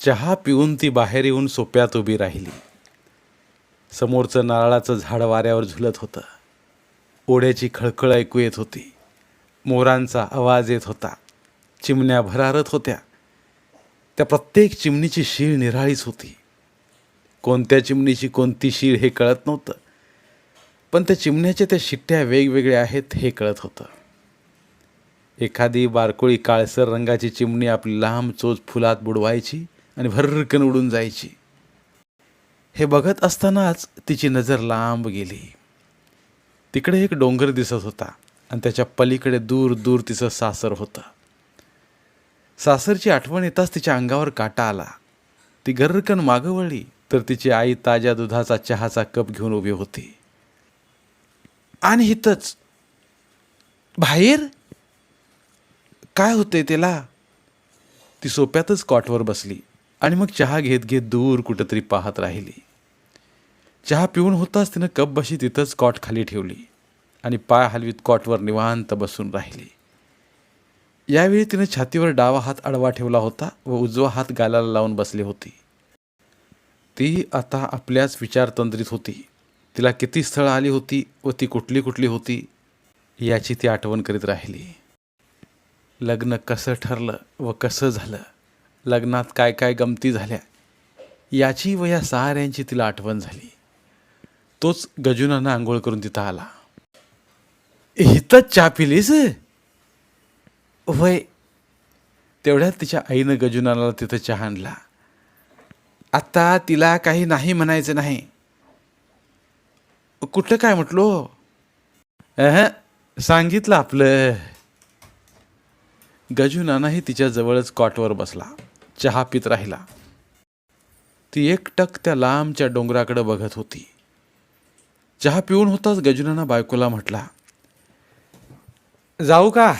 चहा पिऊन ती बाहेर येऊन सोप्यात उभी राहिली. समोरचं नारळाचं झाड वाऱ्यावर झुलत होतं. ओढ्याची खळखळ ऐकू येत होती. मोरांचा आवाज येत होता. चिमण्या भरारत होत्या. त्या प्रत्येक चिमणीची शीळ निराळीच होती. कोणत्या चिमणीची कोणती शीळ हे कळत नव्हतं. पण त्या चिमण्याच्या त्या शिट्ट्या वेगवेगळ्या आहेत हे कळत होतं. एखादी बारकोळी काळसर रंगाची चिमणी आपली लांब चोच फुलात बुडवायची आणि भरकन उडून जायची. हे बघत असतानाच तिची नजर लांब गेली. तिकडे एक डोंगर दिसत होता आणि त्याच्या पलीकडे दूर दूर तिचं सासर होतं. सासरची आठवण येताच तिच्या अंगावर काटा आला. ती गर्रकन मागं वळली तर तिची आई ताज्या दुधाचा चहाचा कप घेऊन उभी होती. आणि हितच बाहेर? काय होतंय त्याला? ती सोप्यातच कॉटवर बसली. आणि मग चहा घेत घेत दूर कुठंतरी पाहत राहिली. चहा पिऊन होताच तिनं कप बशी तिथंच कॉट खाली ठेवली आणि पाय हलवीत कॉटवर निवांत बसून राहिली. यावेळी तिने छातीवर डावा हात आडवा ठेवला होता व उजवा हात गालाला लावून बसली होती. ती आता आपल्याच विचारतंत्रीत होती. तिला किती स्थळं आली होती व ती कुठली कुठली होती याची ती आठवण करीत राहिली. लग्न कसं ठरलं व कसं झालं? लग्नात काय काय गमती झाल्या याची व या साऱ्यांची तिला आठवण झाली. तोच गजुनानं आंघोळ करून तिथं आला. हिथंच चहा पिलीस? वय तेवढ्यात तिच्या आईनं गजुनाला तिथं चहा आणला. आता तिला काही नाही म्हणायचं नाही. कुठलं काय म्हटलो? अह सांगितलं आपलं. गजुनानाही तिच्या जवळच कॉटवर बसला. चहा पित राहिला. ती एकटक त्या लांबच्या डोंगराकडे बघत होती. चहा पिऊन होताच गजुनानं बायकोला म्हटला जाऊ का?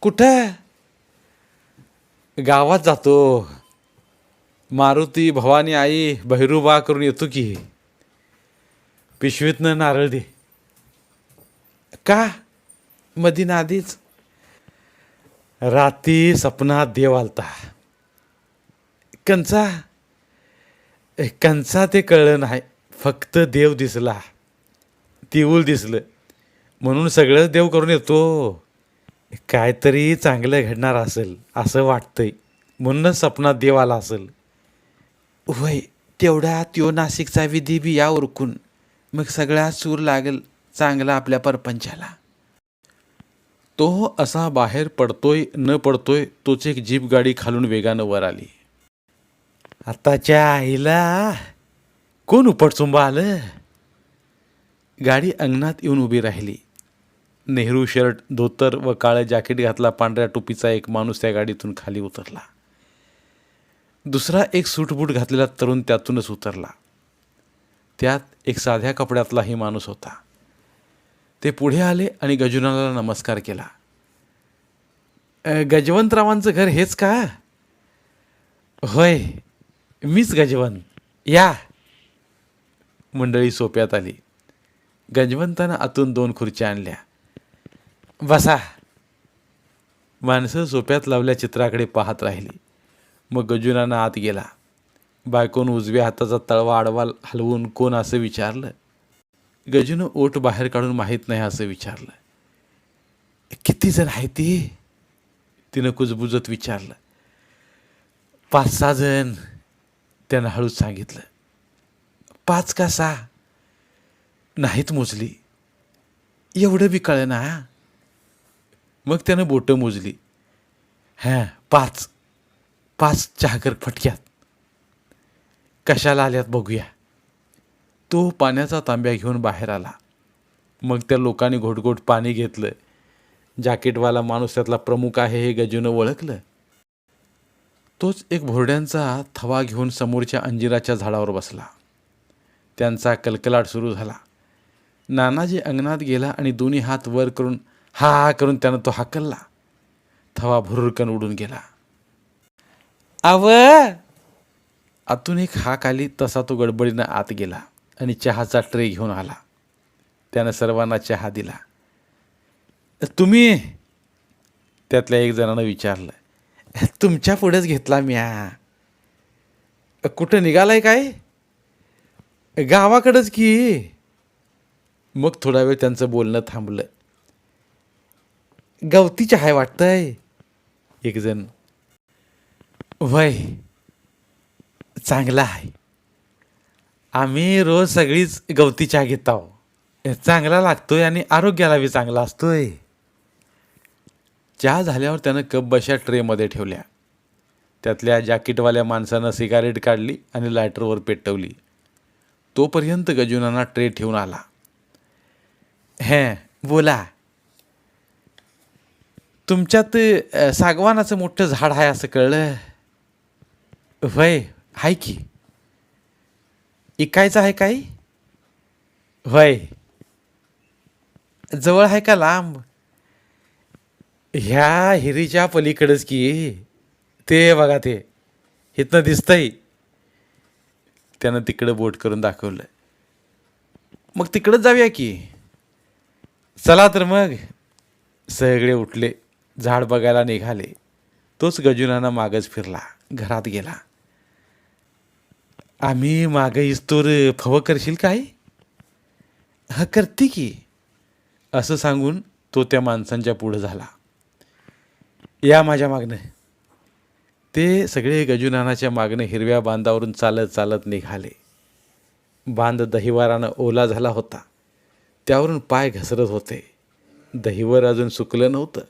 कुठं? गावात जातो. मारुती भवानी आई बहिरूबा करून येतो की. पिशवीतनं नारळ दे. का? मधीन आधीच? राती सपनात देव आलता कंचा कंचा ते कळलं नाही. फक्त देव दिसला. तिऊल दिसलं. म्हणून सगळंच देव करून येतो. काहीतरी चांगलं घडणार असेल असं वाटतंय. म्हणूनच सपनात देव आला असेल. होय तेवढा त्यो नाशिकचा विधी बी या उरकून. मग सगळा सूर लागेल चांगला आपल्या परपंचाला. तो असा बाहेर पडतोय न पडतोय तोच एक जीप गाडी खालून वेगानं वर आली. आताच्या आईला कोण उपटचुंबा आलं गाडी अंगणात येऊन उभी राहिली. नेहरू शर्ट धोतर व काळं जॅकेट घातला पांढऱ्या टोपीचा एक माणूस त्या गाडीतून खाली उतरला. दुसरा एक सूटबूट घातलेला तरुण त्यातूनच उतरला. त्यात एक साध्या कपड्यातलाही माणूस होता. ते पुढे आले आणि गजुनाला नमस्कार केला. गजवंतरावांचं घर हेच का? होय मीच गजवंत. या. मंडळी सोप्यात आली. गजवंतानं आतून दोन खुर्च्या आणल्या. बसा. माणसं सोप्यात लावल्या चित्राकडे पाहत राहिली. मग गजुनानं आत गेला. बायकोन उजव्या हाताचा तळवा आडवा हलवून कोण असं विचारलं? गजूनं ओट बाहेर काढून माहीत नाही असं विचारलं. किती जण आहे ती? तिनं कुजबुजत विचारलं. पाच सहा जण त्यानं हळूच सांगितलं. पाच का सहा? नाहीत मोजली. एवढं बी कळलं ना मग त्यानं बोटं मोजली. हां पाच. पाच चहाकर फटक्यात. कशाला आल्यात बघूया. तो पाण्याचा तांब्या घेऊन बाहेर आला. मग त्या लोकांनी घोटघोट पाणी घेतलं. जॅकेटवाला माणूस त्यातला प्रमुख आहे हे गजूनं ओळखलं. तोच एक भोरड्यांचा थवा घेऊन समोरच्या अंजिराच्या झाडावर बसला. त्यांचा कलकलाट सुरू झाला. नानाजी अंगणात गेला आणि दोन्ही हात वर करून हा हा करून त्यानं तो हाकलला. थवा भुरुरकन उडून गेला. आव. आतून एक हाक आली तसा तो गडबडीनं आत गेला. आणि चहाचा ट्रे घेऊन आला. त्यानं सर्वांना चहा दिला. तुम्ही त्यातल्या एक जणानं विचारलं तुमच्या पुढेच घेतला म्या. कुठं निघालाय काय? गावाकडंच की? मग थोडा वेळ त्यांचं बोलणं थांबलं. गवती चहा आहे वाटतंय एकजण वय चांगला आहे. आम्ही रोज सगळीच गवती चहा घेत आहो. चांगला लागतोय आणि आरोग्याला बी चांगला असतोय. चहा झाल्यावर त्यानं कप बशा ट्रेमध्ये ठेवल्या. त्यातल्या जॅकेटवाल्या माणसानं सिगारेट काढली आणि लायटरवर पेटवली. तोपर्यंत गजुनाना ट्रे ठेवून आला. हे बोला. तुमच्यात सागवानाचं मोठं झाड आहे असं कळलं? वय आहे की. इकायचं आहे काय वय जवळ आहे का लांब? ह्या हिरीच्या पलीकडंच की. ते बघा ते. इथनं दिसतंय. त्यानं तिकडं बोट करून दाखवलं मग तिकडंच जाऊया की. चला तर मग. सगळे उठले. झाड बघायला निघाले. तोच गजुनाना मागच फिरला. घरात गेला. आम्ही मागं इस्तोर फवं करशील काय? हा करते की. असं सांगून तो त्या माणसांच्या पुढं झाला. या माझ्या मागणं. ते सगळे गजुनानाच्या मागणं हिरव्या बांधावरून चालत चालत निघाले. बांध दहिवारानं ओला झाला होता. त्यावरून पाय घसरत होते. दहिवर अजून सुकलं नव्हतं.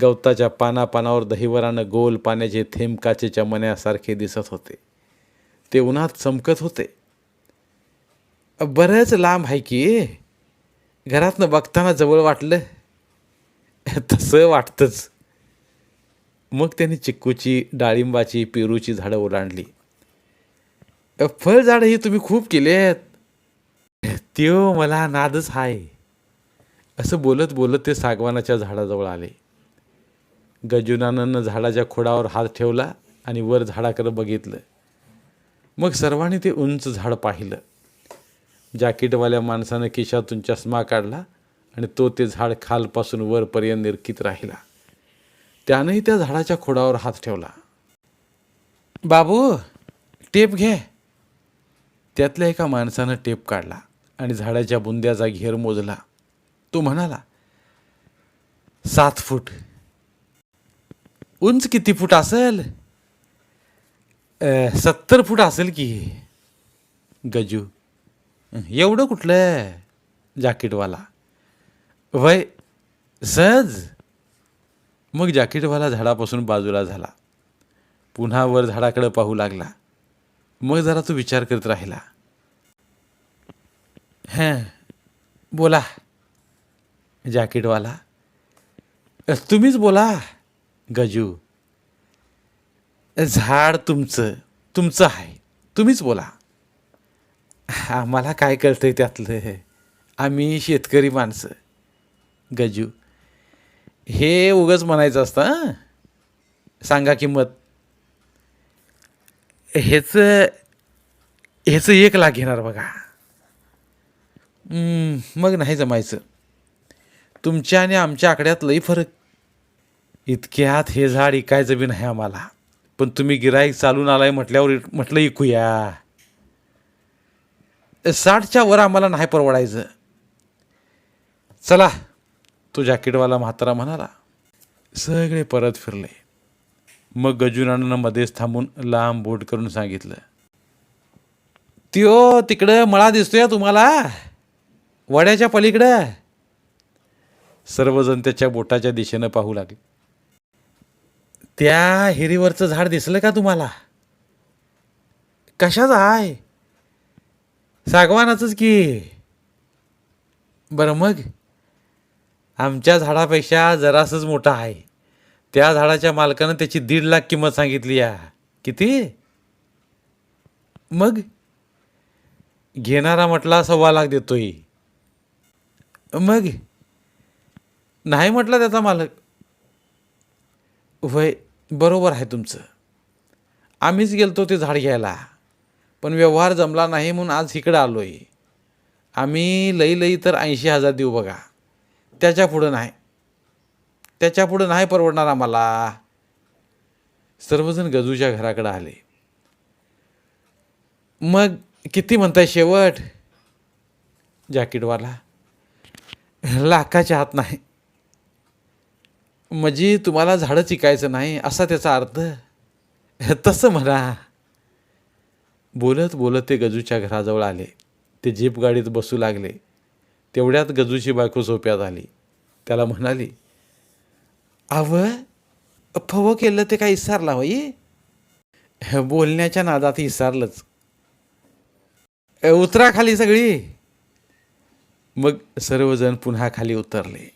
गवताच्या पानापानावर दहिवरानं गोल पाण्याचे थेंब काचेच्या मण्यासारखे दिसत होते. ते उन्हात चमकत होते. बरंच लांब आहे की घरातनं बघताना जवळ वाटलं. तसं वाटतंच. मग त्यांनी चिक्कूची डाळिंबाची पेरूची झाडं ओलांडली. फळझाडं ही तुम्ही खूप केलेत. त्यो मला नादच हाय. असं बोलत बोलत ते सागवानाच्या झाडाजवळ आले. गजुनाननं झाडाच्या खोडावर हात ठेवला आणि वर झाडाकडे बघितलं. मग सर्वांनी ते उंच झाड पाहिलं. जॅकेटवाल्या माणसानं खिशातून चष्मा काढला आणि तो ते झाड खालपासून वरपर्यंत निरखित राहिला. त्यानंही त्या झाडाच्या खोडावर हात ठेवला. बाबू टेप घे. त्यातल्या एका माणसानं टेप काढला आणि झाडाच्या बुंद्याचा घेर मोजला. तो म्हणाला सात फूट. उंच किती फूट असेल? सत्तर फूट असेल की? गजू. एवढं कुठलं जॅकेटवाला? वय सहज? मग जॅकेटवाला झाडापासून बाजूला झाला. पुन्हा वर झाडाकडे पाहू लागला. मग जरा तो विचार करत राहिला. हं बोला जॅकेटवाला. तुम्हीच बोला गजू. झाड तुमचं तुमचं आहे. तुम्हीच बोला. आम्हाला काय कळतं आहे त्यातलं? आम्ही शेतकरी माणसं. गजू. हे उगंच म्हणायचं असतं सांगा किंमत. ह्याचं ह्याचं एक लाख घेणार बघा. मग नाही जमायचं. तुमच्या आणि आमच्या आकड्यात लई फरक. इतक्यात हे झाड इकायचं बी नाही आम्हाला. पण तुम्ही गिराईक चालून आलाय म्हटल्यावर म्हटलं ऐकूया. साठच्या वर आम्हाला नाही परवडायचं. चला तो जॅकेटवाला म्हातारा म्हणाला सगळे परत फिरले. मग गजुनानं मध्येच थांबून लांब बोट करून सांगितलं त्यो तिकडं मळा दिसतोय तुम्हाला. वड्याच्या पलीकडं. सर्वजण त्याच्या बोटाच्या दिशेनं पाहू लागले. त्या हिरीवरचं झाड दिसलं का तुम्हाला? कशाचं आहे? सागवानाचंच की. बरं मग आमच्या झाडापेक्षा जरासंच मोठं आहे. त्या झाडाच्या मालकानं त्याची दीड लाख किंमत सांगितली या. किती? मग घेणारा म्हटला सव्वा लाख देतोय. मग नाही म्हटला त्याचा मालक. होय बरोबर आहे तुमचं. आम्हीच गेलतो ते झाड घ्यायला. पण व्यवहार जमला नाही म्हणून आज इकडं आलो आहे आम्ही लई लई तर ऐंशी हजार देऊ बघा. त्याच्या पुढं नाही. त्याच्या पुढं नाही परवडणार आम्हाला. सर्वजण गजूच्या घराकडं आले. मग किती म्हणताय शेवट? जॅकेटवाला. लाखाच्या हात नाही. म्हणजे तुम्हाला झाडं चिकायचं नाही असा त्याचा अर्थ. तसं म्हणा. बोलत बोलत ते गजूच्या घराजवळ आले. ते जीप गाडीत बसू लागले. तेवढ्यात गजूची बायको झोप्यात आली. त्याला म्हणाली आव फव केलं ते काय इसारला होई? बोलण्याच्या नादात इसारलंच. उतरा खाली सगळी. मग सर्वजण पुन्हा खाली उतरले.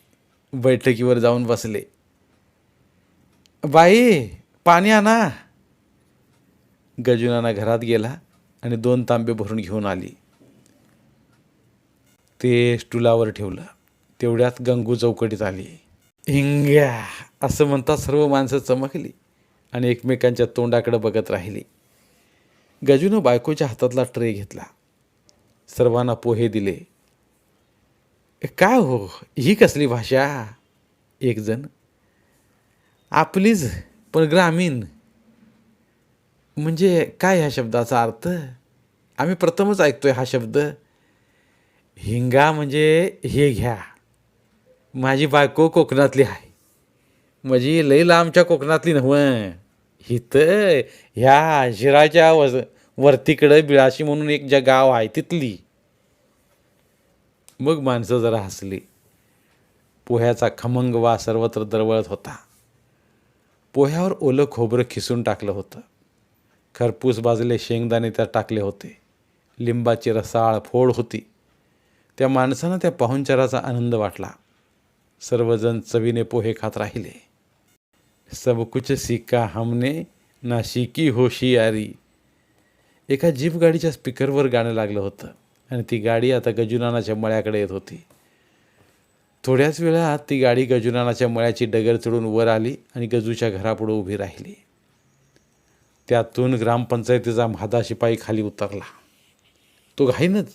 बैठकीवर जाऊन बसले. बाई पाणी आणा. गजुनाना घरात गेला आणि दोन तांबे भरून घेऊन आली. ते स्टुलावर ठेवलं. तेवढ्यात गंगू चौकटीत आली. हिंग्या असं म्हणता सर्व माणसं चमकली आणि एकमेकांच्या तोंडाकडे बघत राहिली. गजूनं बायकोच्या हातातला ट्रे घेतला. सर्वांना पोहे दिले. काय हो? ही कसली भाषा? एक जण आपलीच पण ग्रामीण. म्हणजे काय ह्या शब्दाचा अर्थ? आम्ही प्रथमच ऐकतोय हा शब्द. हिंगा म्हणजे हे घ्या. माझी बायको कोकणातली आहे. माझी लई लांबच्या कोकणातली नव्हं. हिथं ह्या शिराच्या वज वरतीकडं बिळाशी म्हणून एक ज्या गाव आहे तिथली. मग माणसं जरा हसली. पोह्याचा खमंग वा सर्वत्र दरवळत होता. पोह्यावर ओलं खोबरं खिसून टाकलं होतं. खरपूस बाजले शेंगदाणे त्यात टाकले होते. लिंबाची रसाळ फोड होती. त्या माणसानं त्या पाहुणचाराचा आनंद वाटला. सर्वजण चवीने पोहे खात राहिले. सब कुछ सिक्का हमने नाशिकी होशियारी. एका जीप गाडीच्या स्पीकरवर गाणं लागलं होतं आणि ती गाडी आता गजुनानाच्या मळ्याकडे येत होती. थोड्याच वेळात ती गाडी गजुनानाच्या मळ्याची डगर चढून वर आली आणि गजूच्या घरापुढं उभी राहिली. त्यातून ग्रामपंचायतीचा म्हादा शिपाई खाली उतरला. तो घाईनच.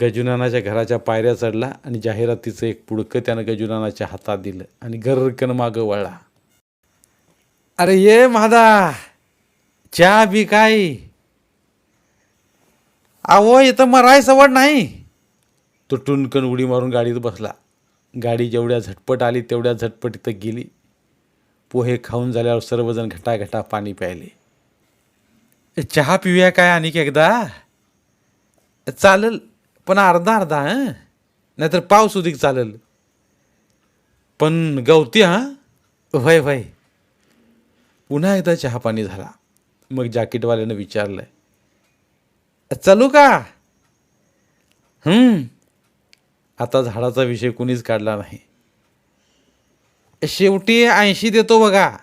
गजुनानाच्या घराच्या पायऱ्या चढला आणि जाहिरातीचं एक पुडकं त्यानं गजुनानाच्या हातात दिलं आणि गर्रकन मागं वळला. अरे ये म्हादा चहा बी काय? अहो इथं मराय सवड नाही. तो टुनकन उडी मारून गाडीत बसला. गाडी जेवढ्या झटपट आली तेवढ्या झटपट इथं गेली. पोहे खाऊन झाल्यावर सर्वजण घटाघटा पाणी प्यायले. चहा पिऊया काय आणिक एकदा? चालेल पण अर्धा अर्धा हं? नाहीतर पाऊस उदिक चालेल. पण गवती हां? व्हय व्हय पुन्हा एकदा चहा पाणी झाला. मग जॅकेटवाल्यानं विचारलं चालू का? हं. आता झाडाचा विषय कुणीच काढला नाही. शेवटी ऐंशी देतो बघा.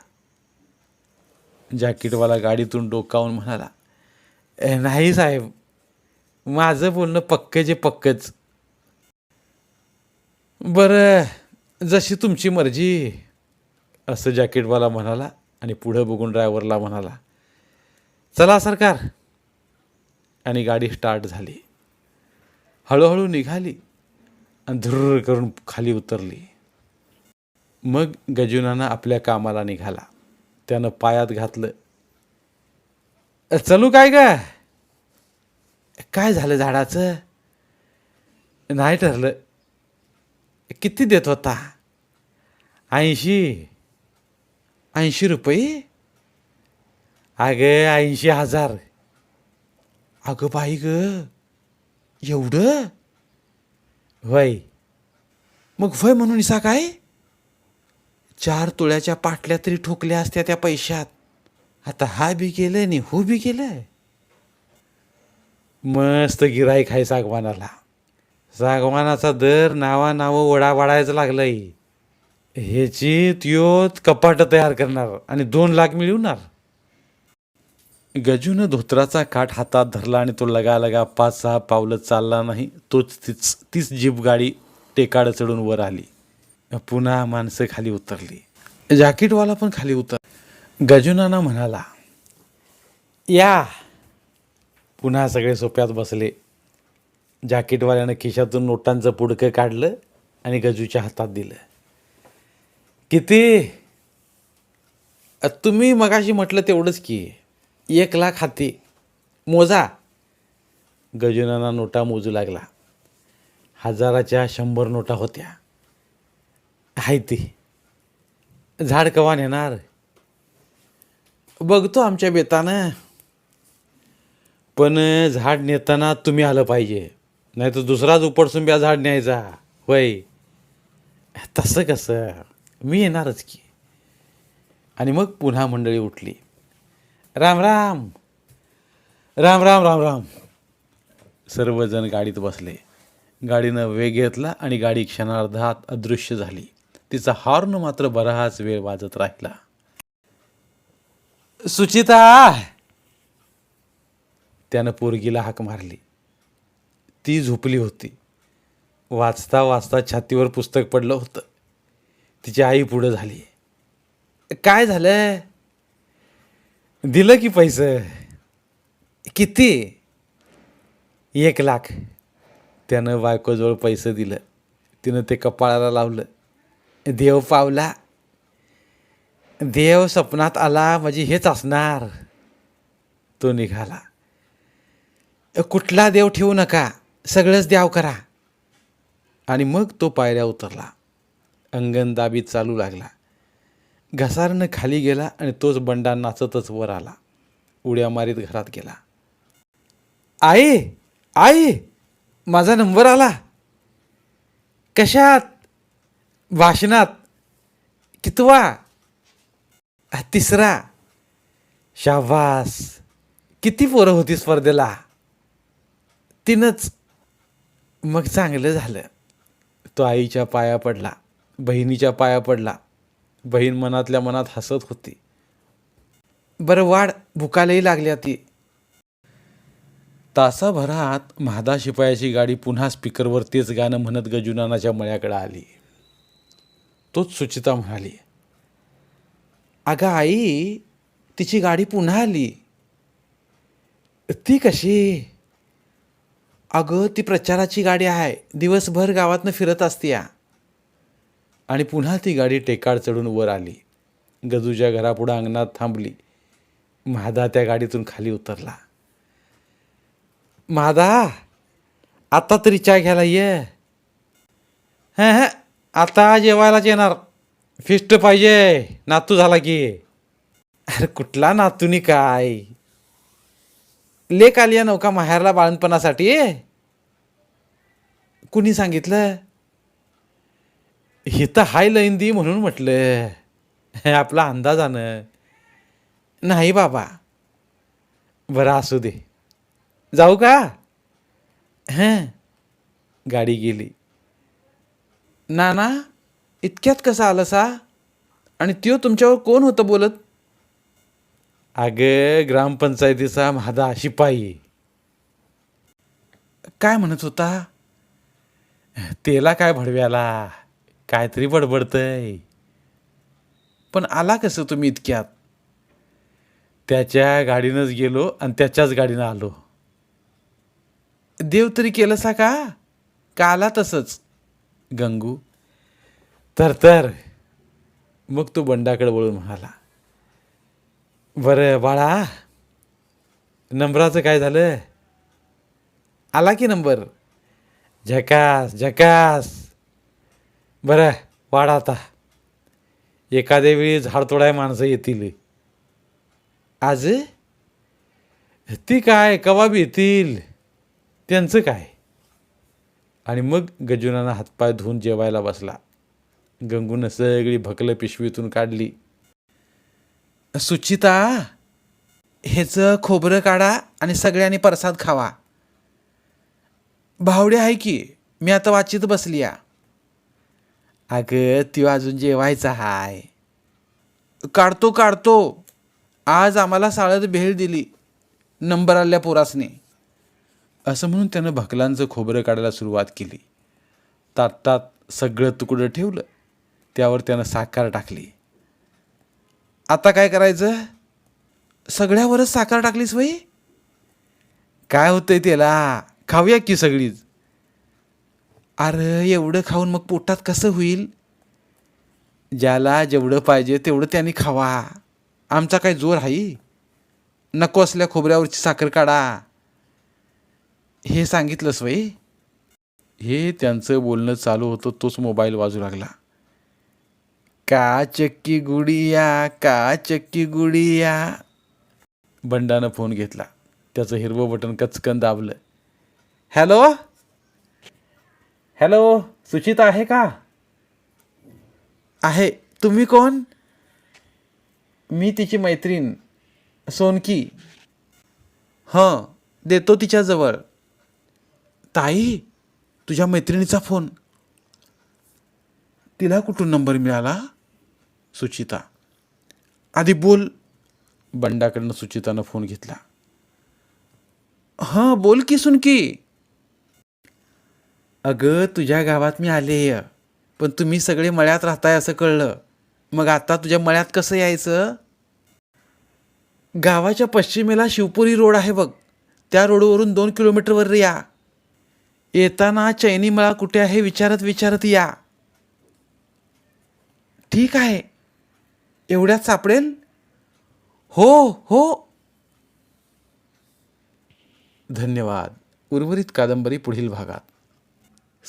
जॅकेटवाला गाडीतून डोकावून म्हणाला नाही साहेब माझं बोलणं पक्क जे पक्कच. बरं जशी तुमची मर्जी असं जॅकेटवाला म्हणाला आणि पुढं बघून ड्रायव्हरला म्हणाला चला सरकार. आणि गाडी स्टार्ट झाली. हळूहळू निघाली. आणि धुर्र करून खाली उतरली. मग गजुनानं आपल्या कामाला निघाला. त्यानं पायात घातलं. चलू काय का काय झालं झाडाचं? नाही ठरलं. किती देत होता? ऐंशी. ऐंशी रुपये? अगं ऐंशी हजार. अगं बाई ग एवढं? वय मग वय म्हणून इसा काय? चार तुळ्याच्या पाटल्या तरी ठोकल्या असत्या त्या पैशात. आता हा बी केलं आणि हो बी गेलं मस्त गिराईक आहे सागवानाला. सागवानाचा दर नावा नावं वडा वाढायचं लागलंय. ह्याची त्यो कपाट तयार करणार आणि दोन लाख मिळवणार. गजून धोत्राचा काठ हातात धरला आणि तो लगा लगा पाच सहा पावलं चालला नाही तोच तीच तीच जीप गाडी टेकाडं चढून वर आली. पुन्हा माणसं खाली उतरली. जॅकेटवाला पण खाली उतर गजुनाना म्हणाला या. पुन्हा सगळे सोप्यात बसले. जॅकेटवाल्यानं खिशातून नोटांचं पुडकं काढलं आणि गजूच्या हातात दिलं. किती? तुम्ही मगाशी म्हटलं तेवढंच की. एक लाख हाती. मोजा. गजुनाना नोटा मोजू लागला. हजाराच्या शंभर नोटा होत्या. हायती. झाड कवा नेणार बघतो आमच्या बेतानं. पण झाड नेताना तुम्ही आलं पाहिजे. नाही तर दुसराच उपटसुंब्या झाड न्यायचा. होय. तसं कसं? मी येणारच की. आणि मग पुन्हा मंडळी उठली. राम राम. राम राम राम राम. सर्वजण गाडीत बसले. गाडीनं वेग घेतला आणि गाडी क्षणार्धात अदृश्य झाली. तिचा हॉर्न मात्र बराच वेळ वाजत राहिला. सुचिता! त्यानं पोरगीला हाक मारली. ती झोपली होती. वाचता वाचता छातीवर पुस्तक पडलं होतं. तिची आई पुढं झाली. काय झालं दिलं की पैसे? किती? एक लाख. त्यानं बायकोजवळ पैसे दिलं. तिनं ते कपाळाला लावलं. देव पावला. देव स्वप्नात आला म्हणजे हेच असणार. तो निघाला. कुठला देव ठेवू नका. सगळंच द्याव करा. आणि मग तो पायऱ्या उतरला. अंगण दाबीत चालू लागला. घसारनं खाली गेला आणि तोच बंडा नाचतच वर आला. उड्या मारीत घरात गेला. आई आई माझा नंबर आला. कशात? भाषणात कितवा? तिसरा. शाबास किती पोरं होती स्पर्धेला? तिनंच. मग चांगलं झालं. तो आईच्या पाया पडला बहिणीच्या पाया पडला. बहीण मनातल्या मनात हसत होती. बरं वाढ. भुकालाही लागली ती. तासाभरात म्हादा शिपायाची गाडी पुन्हा स्पीकरवर तेच गाणं म्हणत गजुनानाच्या मळ्याकडे आली. तोच सुचिता म्हणाली अगं आई तिची गाडी पुन्हा आली. ती कशी? अगं ती प्रचाराची गाडी आहे. दिवसभर गावातनं फिरत असते या आणि पुन्हा ती गाडी टेकाड चढून वर आली. गजूच्या घरापुढं अंगणात थांबली. महादा त्या गाडीतून खाली उतरला. महादा आता तरी चाय घ्यायला ये. हं हं आता जेवायलाच येणार. फिस्ट पाहिजे. नातू झाला की. अरे कुठला नातूनी काय? लेक आली या नौका माहेरला बाळणपणासाठी कुणी सांगितलं? हिथं हाय लैंदी म्हणून म्हटलं. हे आपला अंदाजानं. नाही बाबा. बरं असू दे. जाऊ का? हं. गाडी गेली. नाना इतक्यात कसा आलं सा आणि त्यो तुमच्यावर कोण होतं बोलत? अगं ग्रामपंचायतीचा महादा शिपाई काय म्हणत होता? तेला काय भडव्याला? काहीतरी बडबडतंय. पण आला कसं तुम्ही इतक्यात? त्याच्या गाडीनंच गेलो आणि त्याच्याच गाडीनं आलो. देव तरी केलं का? का आला तसंच? गंगू तर तर. मग तो बंडाकडे वळून म्हणाला बरं बाळा नंबराचं काय झालं? आला की नंबर? झकास झकास. बरं वाढ आता. एखाद्या वेळी झाड तोडाय माणसं येतील. आज? ती काय कवा येतील? त्यांचं काय? आणि मग गजुनानं हातपाय धुवून जेवायला बसला. गंगूनं सगळी भकलं पिशवीतून काढली. सुचिता ह्याचं खोबरं काढा आणि सगळ्यांनी प्रसाद खावा. भावडे आहे की मी आता वाचित बसली या अगं ती अजून जेवायचा हाय. काढतो काढतो. आज आम्हाला साळद भेळ दिली नंबर आल्या पोरासने. असं म्हणून त्यानं भकलांचं खोबरं काढायला सुरुवात केली. ताटात सगळं तुकडं ठेवलं. त्यावर त्यानं साखर टाकली. आता काय करायचं? सगळ्यावरच साखर टाकलीस वई काय होतंय त्याला? खाऊया की सगळीच? अरे एवढं खाऊन मग पोटात कसं होईल? ज्याला जेवढं पाहिजे तेवढं त्यांनी खावा. आमचा काय जोर आहे? नको असल्या खोबऱ्यावरची साखर काढा. हे सांगितलंस वय? हे त्यांचं बोलणं चालू होतं तोच मोबाईल वाजू लागला. का चक्की गुडिया का चक्की गुडिया? बंडानं फोन घेतला. त्याचं हिरवं बटन कचकन दाबलं. हॅलो? हॅलो सुचिता आहे का? आहे. तुम्ही कोण? मी तिची मैत्रीण सोनकी. हं देतो तिच्याजवळ. ताई तुझ्या मैत्रिणीचा फोन. तिला कुठून नंबर मिळाला? सुचिता. आधी बोल. बंडाकडनं सुचितानं फोन घेतला. हां बोल की सुनकी. अगं तुझ्या गावात मी आले पण तुम्ही सगळे मळ्यात राहताय असं कळलं. मग आता तुझ्या मळ्यात कसं यायचं? गावाच्या पश्चिमेला शिवपुरी रोड आहे बघ. त्या रोडवरून दोन किलोमीटरवर या. येताना चैनी मळा कुठे आहे विचारत विचारत या. ठीक आहे. एवढ्यात सापडेल? हो हो. धन्यवाद. उर्वरित कादंबरी पुढील भागात.